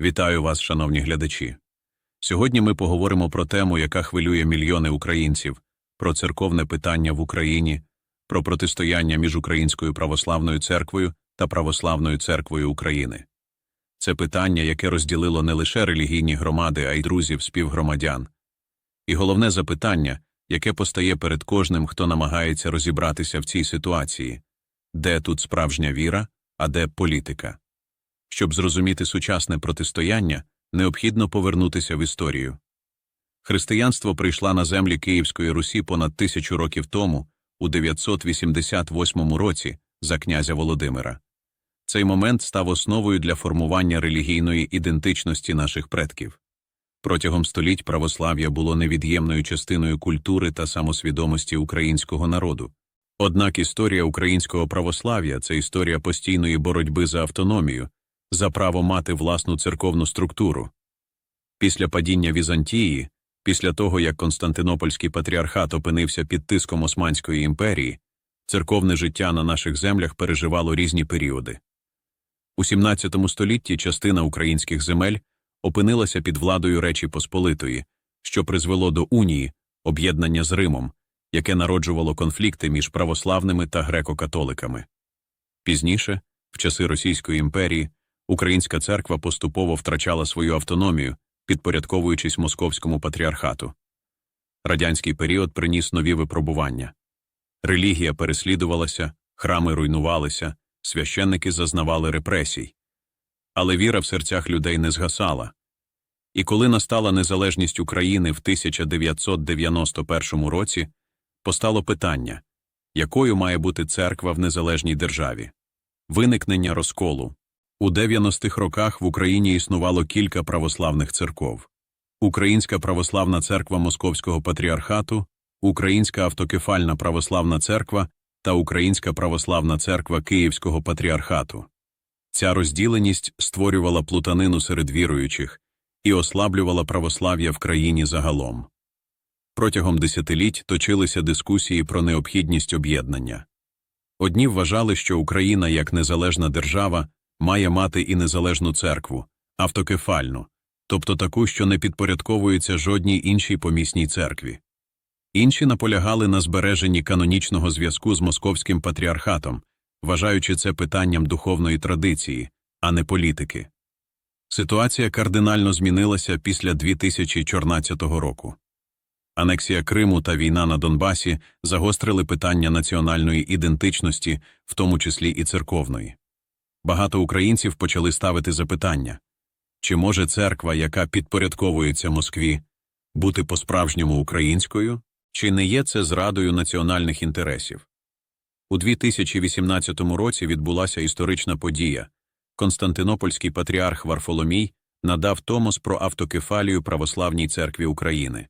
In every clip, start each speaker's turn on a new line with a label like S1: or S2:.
S1: Вітаю вас, шановні глядачі. Сьогодні ми поговоримо про тему, яка хвилює мільйони українців, про церковне питання в Україні, про протистояння між Українською православною церквою та Православною церквою України. Це питання, яке розділило не лише релігійні громади, а й друзів співгромадян. І головне запитання, яке постає перед кожним, хто намагається розібратися в цій ситуації де тут справжня віра, а де політика. Щоб зрозуміти сучасне протистояння, необхідно повернутися в історію. Християнство прийшло на землі Київської Русі понад тисячу років тому, у 988 році, за князя Володимира. Цей момент став основою для формування релігійної ідентичності наших предків. Протягом століть православ'я було невід'ємною частиною культури та самосвідомості українського народу. Однак історія українського православ'я це історія постійної боротьби за автономію, за право мати власну церковну структуру. Після падіння Візантії, після того як Константинопольський патріархат опинився під тиском Османської імперії, церковне життя на наших землях переживало різні періоди. У XVII столітті частина українських земель опинилася під владою Речі Посполитої, що призвело до унії, об'єднання з Римом, яке народжувало конфлікти між православними та греко-католиками. Пізніше, в часи Російської імперії, Українська церква поступово втрачала свою автономію, підпорядковуючись московському патріархату. Радянський період приніс нові випробування. Релігія переслідувалася, храми руйнувалися, священники зазнавали репресій. Але віра в серцях людей не згасала. І коли настала незалежність України в 1991 році, постало питання, якою має бути церква в незалежній державі. Виникнення розколу. У 90-х роках в Україні існувало кілька православних церков. Українська православна церква Московського патріархату, Українська автокефальна православна церква та Українська православна церква Київського патріархату. Ця розділеність створювала плутанину серед віруючих і ослаблювала православ'я в країні загалом. Протягом десятиліть точилися дискусії про необхідність об'єднання. Одні вважали, що Україна як незалежна держава має мати і незалежну церкву, автокефальну, тобто таку, що не підпорядковується жодній іншій помісній церкві. Інші наполягали на збереженні канонічного зв'язку з московським патріархатом, вважаючи це питанням духовної традиції, а не політики. Ситуація кардинально змінилася після 2014 року. Анексія Криму та війна на Донбасі загострили питання національної ідентичності, в тому числі і церковної. Багато українців почали ставити запитання чи може церква, яка підпорядковується Москві, бути по-справжньому українською, чи не є це зрадою національних інтересів? У 2018 році відбулася історична подія. Константинопольський патріарх Варфоломій надав Томос про автокефалію Православній церкві України.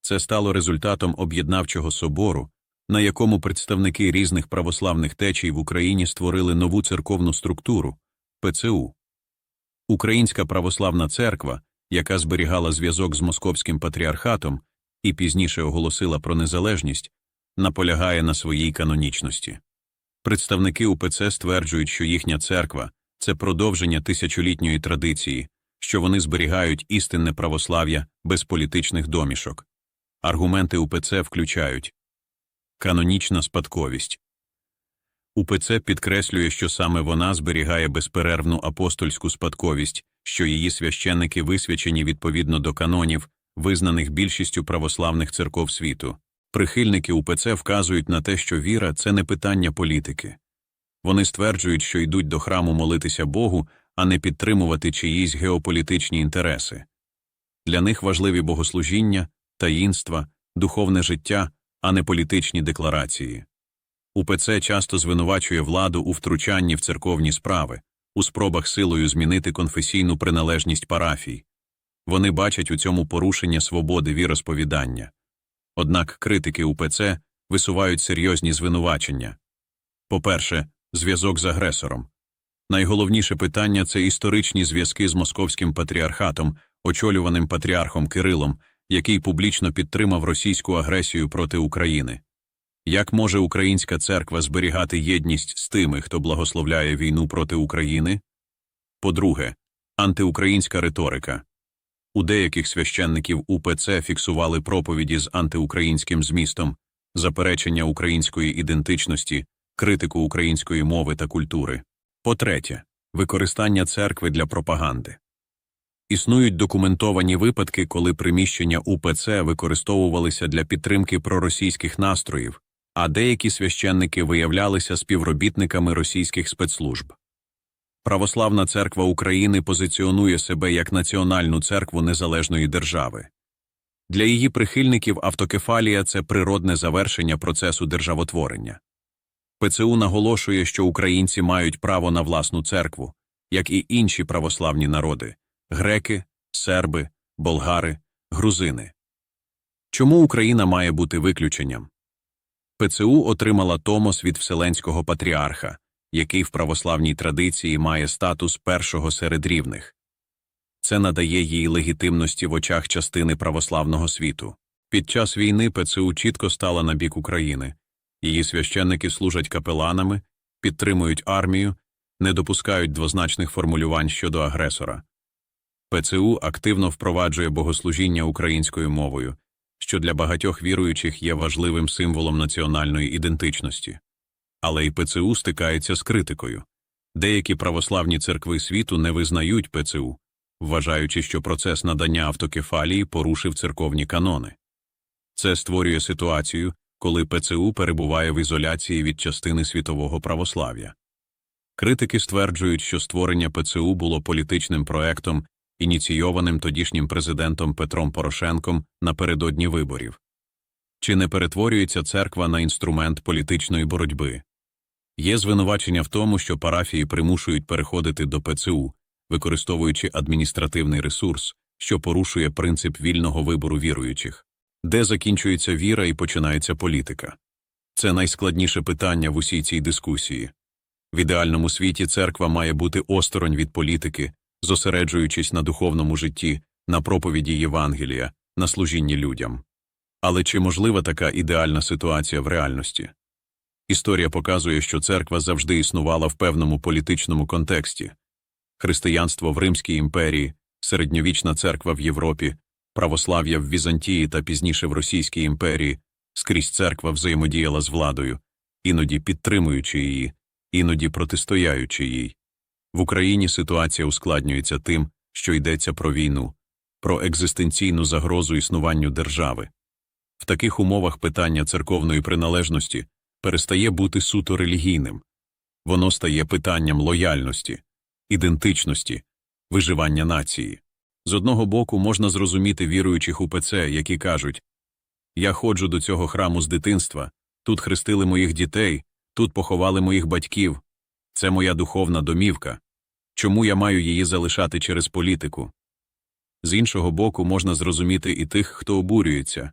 S1: Це стало результатом об'єднавчого собору, на якому представники різних православних течій в Україні створили нову церковну структуру ПЦУ. Українська православна церква, яка зберігала зв'язок з московським патріархатом і пізніше оголосила про незалежність, наполягає на своїй канонічності. Представники УПЦ стверджують, що їхня церква це продовження тисячолітньої традиції, що вони зберігають істинне православ'я без політичних домішок. Аргументи УПЦ включають канонічна спадковість. УПЦ підкреслює, що саме вона зберігає безперервну апостольську спадковість, що її священники висвячені відповідно до канонів, визнаних більшістю православних церков світу. Прихильники УПЦ вказують на те, що віра це не питання політики. Вони стверджують, що йдуть до храму молитися Богу, а не підтримувати чиїсь геополітичні інтереси. Для них важливі богослужіння, таїнства, духовне життя, а не політичні декларації. УПЦ часто звинувачує владу у втручанні в церковні справи, у спробах силою змінити конфесійну приналежність парафій. Вони бачать у цьому порушення свободи віросповідання. Однак критики УПЦ висувають серйозні звинувачення. По-перше, зв'язок з агресором. Найголовніше питання це історичні зв'язки з московським патріархатом, очолюваним патріархом Кирилом, який публічно підтримав російську агресію проти України. Як може українська церква зберігати єдність з тими, хто благословляє війну проти України? По-друге, Антиукраїнська риторика. У деяких священників УПЦ фіксували проповіді з антиукраїнським змістом, заперечення української ідентичності, критику української мови та культури. По-третє, використання церкви для пропаганди. Існують документовані випадки, коли приміщення УПЦ використовувалися для підтримки проросійських настроїв, а деякі священники виявлялися співробітниками російських спецслужб. Православна церква України позиціонує себе як національну церкву незалежної держави. Для її прихильників автокефалія це природне завершення процесу державотворення. ПЦУ наголошує, що українці мають право на власну церкву, як і інші православні народи греки, серби, болгари, грузини. Чому Україна має бути виключенням? ПЦУ отримала Томос від Вселенського патріарха, який в православній традиції має статус першого серед рівних. Це надає їй легітимності в очах частини православного світу. Під час війни ПЦУ чітко стала на бік України. Її священники служать капеланами, підтримують армію, не допускають двозначних формулювань щодо агресора. ПЦУ активно впроваджує богослужіння українською мовою, що для багатьох віруючих є важливим символом національної ідентичності. Але й ПЦУ стикається з критикою. Деякі православні церкви світу не визнають ПЦУ, вважаючи, що процес надання автокефалії порушив церковні канони. Це створює ситуацію, коли ПЦУ перебуває в ізоляції від частини світового православ'я. Критики стверджують, що створення ПЦУ було політичним проектом, ініційованим тодішнім президентом Петром Порошенком напередодні виборів. Чи не перетворюється церква на інструмент політичної боротьби? Є звинувачення в тому, що парафії примушують переходити до ПЦУ, використовуючи адміністративний ресурс, що порушує принцип вільного вибору віруючих, де закінчується віра і починається політика. Це найскладніше питання в усій цій дискусії. В ідеальному світі церква має бути осторонь від політики, зосереджуючись на духовному житті, на проповіді Євангелія, на служінні людям. Але чи можлива така ідеальна ситуація в реальності? Історія показує, що церква завжди існувала в певному політичному контексті християнство в Римській імперії, середньовічна церква в Європі, православ'я в Візантії та пізніше в Російській імперії, скрізь церква взаємодіяла з владою, іноді підтримуючи її, іноді протистояючи їй. В Україні ситуація ускладнюється тим, що йдеться про війну, про екзистенційну загрозу існуванню держави. В таких умовах питання церковної приналежності перестає бути суто релігійним, воно стає питанням лояльності, ідентичності, виживання нації. З одного боку можна зрозуміти віруючих УПЦ, які кажуть Я ходжу до цього храму з дитинства, тут хрестили моїх дітей, тут поховали моїх батьків. Це моя духовна домівка. Чому я маю її залишати через політику? З іншого боку, можна зрозуміти і тих, хто обурюється.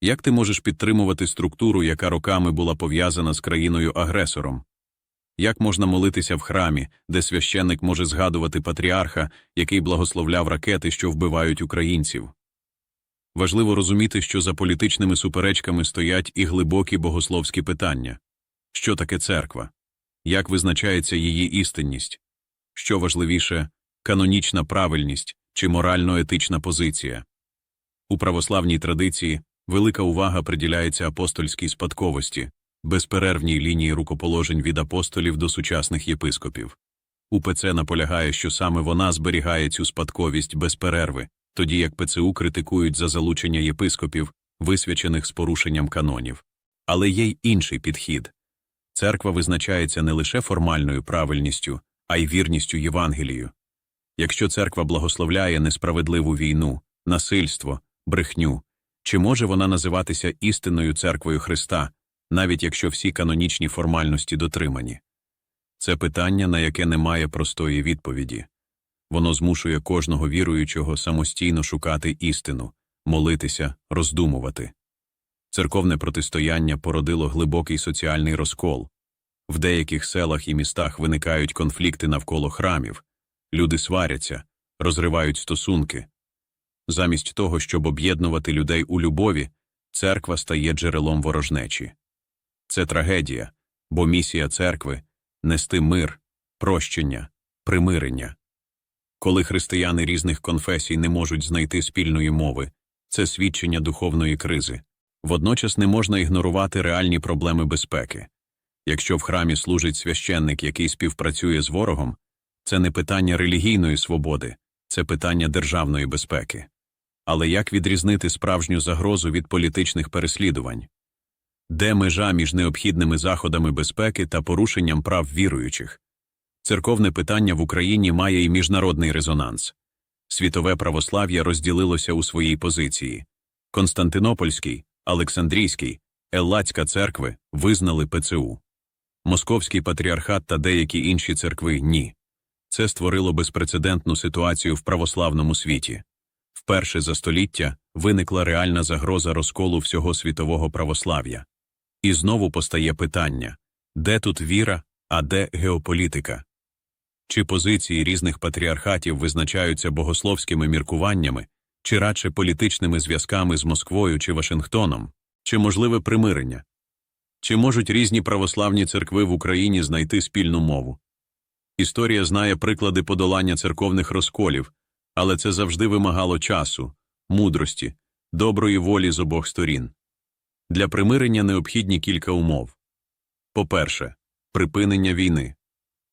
S1: Як ти можеш підтримувати структуру, яка роками була пов'язана з країною агресором? Як можна молитися в храмі, де священник може згадувати патріарха, який благословляв ракети, що вбивають українців? Важливо розуміти, що за політичними суперечками стоять і глибокі богословські питання що таке церква? Як визначається її істинність? Що важливіше, канонічна правильність чи морально-етична позиція? У православній традиції велика увага приділяється апостольській спадковості, безперервній лінії рукоположень від апостолів до сучасних єпископів. УПЦ наполягає, що саме вона зберігає цю спадковість без перерви, тоді як ПЦУ критикують за залучення єпископів, висвячених з порушенням канонів. Але є й інший підхід. Церква визначається не лише формальною правильністю, а й вірністю Євангелію. Якщо церква благословляє несправедливу війну, насильство, брехню, чи може вона називатися істинною церквою Христа, навіть якщо всі канонічні формальності дотримані? Це питання, на яке немає простої відповіді. Воно змушує кожного віруючого самостійно шукати істину, молитися, роздумувати. Церковне протистояння породило глибокий соціальний розкол. В деяких селах і містах виникають конфлікти навколо храмів, люди сваряться, розривають стосунки. Замість того, щоб об'єднувати людей у любові, церква стає джерелом ворожнечі. Це трагедія, бо місія церкви нести мир, прощення, примирення. Коли християни різних конфесій не можуть знайти спільної мови, це свідчення духовної кризи. Водночас не можна ігнорувати реальні проблеми безпеки. Якщо в храмі служить священник, який співпрацює з ворогом, це не питання релігійної свободи, це питання державної безпеки. Але як відрізнити справжню загрозу від політичних переслідувань? Де межа між необхідними заходами безпеки та порушенням прав віруючих? Церковне питання в Україні має і міжнародний резонанс. Світове православ'я розділилося у своїй позиції. Константинопольський, Олександрійський, Еллацька церкви визнали ПЦУ. Московський патріархат та деякі інші церкви ні. Це створило безпрецедентну ситуацію в православному світі. Вперше за століття виникла реальна загроза розколу всього світового православ'я. І знову постає питання де тут віра, а де геополітика? Чи позиції різних патріархатів визначаються богословськими міркуваннями, чи радше політичними зв'язками з Москвою чи Вашингтоном, чи можливе примирення? Чи можуть різні православні церкви в Україні знайти спільну мову? Історія знає приклади подолання церковних розколів, але це завжди вимагало часу, мудрості, доброї волі з обох сторін. Для примирення необхідні кілька умов. По-перше, припинення війни.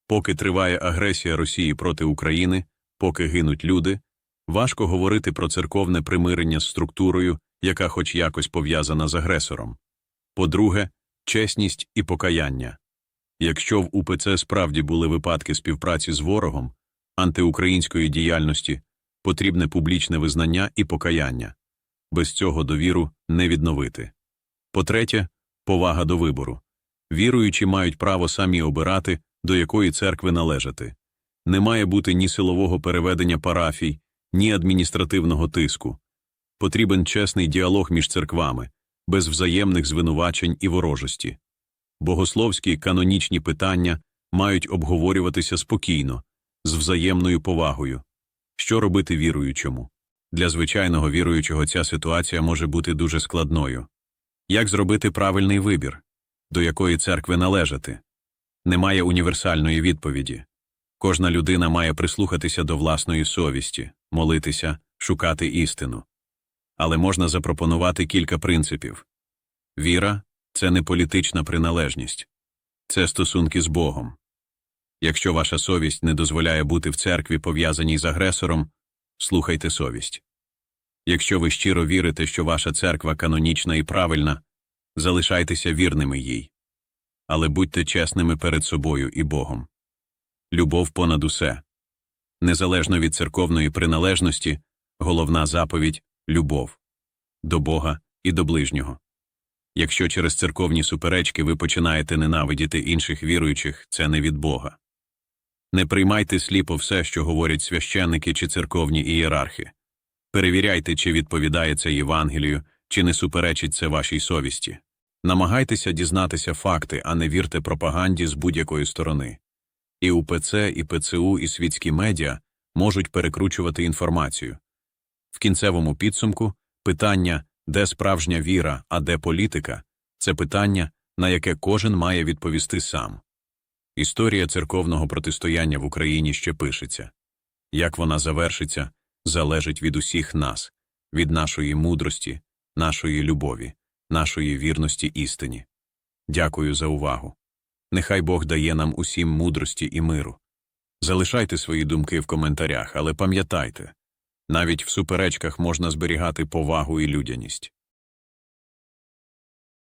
S1: Поки триває агресія Росії проти України, поки гинуть люди, важко говорити про церковне примирення з структурою, яка хоч якось пов'язана з агресором. По-друге, чесність і покаяння. Якщо в УПЦ справді були випадки співпраці з ворогом, антиукраїнської діяльності, потрібне публічне визнання і покаяння. Без цього довіру не відновити. По-третє, повага до вибору. Віруючі мають право самі обирати, до якої церкви належати. Не має бути ні силового переведення парафій, ні адміністративного тиску. Потрібен чесний діалог між церквами, без взаємних звинувачень і ворожості. Богословські канонічні питання мають обговорюватися спокійно, з взаємною повагою. Що робити віруючому? Для звичайного віруючого ця ситуація може бути дуже складною. Як зробити правильний вибір? До якої церкви належати? Немає універсальної відповіді. Кожна людина має прислухатися до власної совісті, молитися, шукати істину. Але можна запропонувати кілька принципів. Віра це не політична приналежність, це стосунки з Богом. Якщо ваша совість не дозволяє бути в церкві пов'язаній з агресором, слухайте совість. Якщо ви щиро вірите, що ваша церква канонічна і правильна, залишайтеся вірними їй. Але будьте чесними перед собою і Богом. Любов понад усе. Незалежно від церковної приналежності, головна заповідь любов до Бога і до ближнього. Якщо через церковні суперечки ви починаєте ненавидіти інших віруючих, це не від Бога. Не приймайте сліпо все, що говорять священники чи церковні ієрархи. Перевіряйте, чи відповідає це Євангелію, чи не суперечить це вашій совісті. Намагайтеся дізнатися факти, а не вірте пропаганді з будь-якої сторони. І УПЦ, і ПЦУ, і світські медіа можуть перекручувати інформацію. В кінцевому підсумку питання, де справжня віра, а де політика, це питання, на яке кожен має відповісти сам. Історія церковного протистояння в Україні ще пишеться. Як вона завершиться, залежить від усіх нас, від нашої мудрості, нашої любові, нашої вірності істині. Дякую за увагу. Нехай Бог дає нам усім мудрості і миру. Залишайте свої думки в коментарях, але пам'ятайте навіть в суперечках можна зберігати повагу і людяність.